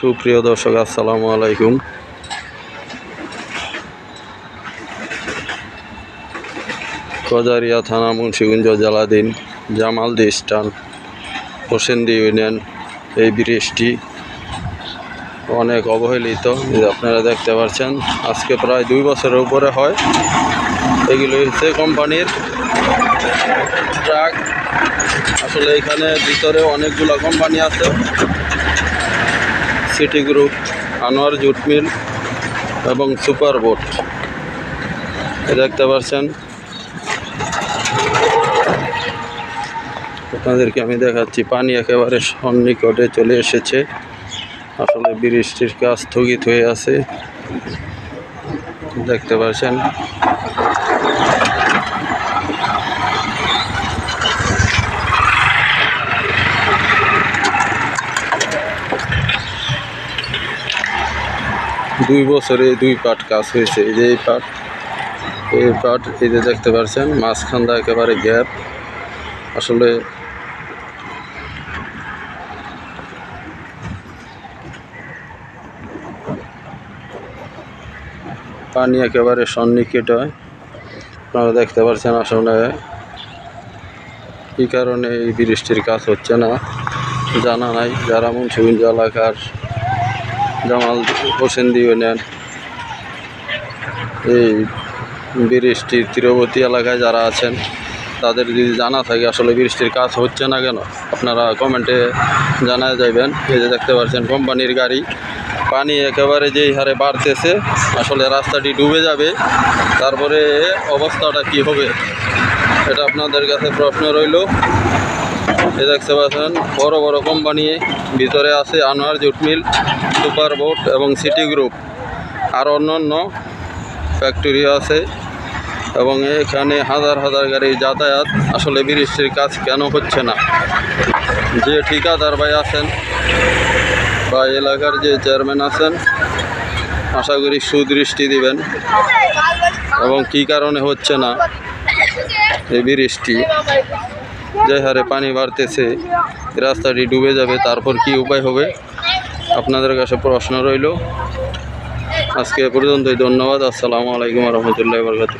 সুপ্রিয় দর্শক, আসসালামু আলাইকুম। কজারিয়া থানা, মুন্সিগঞ্জ জেলাধীন জামালদি স্টান হোসেন্দি ইউনিয়ন। এই ব্রিজটি অনেক অবহেলিত আপনারা দেখতে পাচ্ছেন, আজকে প্রায় দুই বছরের উপরে হয়। এগুলো হচ্ছে কোম্পানির ট্রাক। আসলে এখানে ভিতরে অনেকগুলো কোম্পানি আছে। City group, Anwar jute mill এবং সুপার বোট। দেখতে পাচ্ছেন। আপনাদেরকে আমি দেখাচ্ছি, পানি একেবারে সন্নিকটে চলে এসেছে। আসলে বৃষ্টির কাজ স্থগিত হয়ে আছে। দেখতে পাচ্ছেন। দুই বছরে দুই পাট কাজ হয়েছে, এই যে এই পাট। এই পাট এই যে দেখতে পাচ্ছেন মাঝখানটা একেবারে গ্যাপ। আসলে পানি একেবারে সন্নিকট হয়। আপনারা দেখতে পাচ্ছেন আসলে কী কারণে এই বৃষ্টির কাজ হচ্ছে না। জানা নাই, যারা মুন্সিগঞ্জ এলাকার জামাল হোসেন্দি ইউনিয়ন এই বৃষ্টির তীরবর্তী এলাকায় যারা আছেন, তাদের যদি জানা থাকে আসলে বৃষ্টির কাজ হচ্ছে না কেন, আপনারা কমেন্টে জানা যাবেন এই যে দেখতে পাচ্ছেন, কোম্পানির গাড়ি, পানি একেবারে যেই হারে বাড়তেছে, আসলে রাস্তাটি ডুবে যাবে, তারপরে অবস্থাটা কি হবে, এটা আপনাদের কাছে প্রশ্ন রইল। এই দেখতে পাচ্ছেন বড় বড় কোম্পানি ভিতরে আছে Anwar jute mill, super boat এবং সিটি গ্রুপ। আর অন্যান্য ফ্যাক্টরি আছে এবং এখানে হাজার হাজার গাড়ি যাতায়াত। আসলে বৃষ্টির কাজ কেন হচ্ছে না? যে ঠিকাদার ভাই আছেন বা এলাকার যে চেয়ারম্যান আছেন, আশা করি সুদৃষ্টি দিবেন। এবং কী কারণে হচ্ছে না এই বৃষ্টি? যে হারে পানি বাড়তেছে, রাস্তাটি ডুবে যাবে, তারপর কি উপায় হবে? আপনাদের কাছে প্রশ্ন রইল। আজকে পর্যন্তই, ধন্যবাদ, আসসালামু আলাইকুম রহমতুল্লাহ বরকাত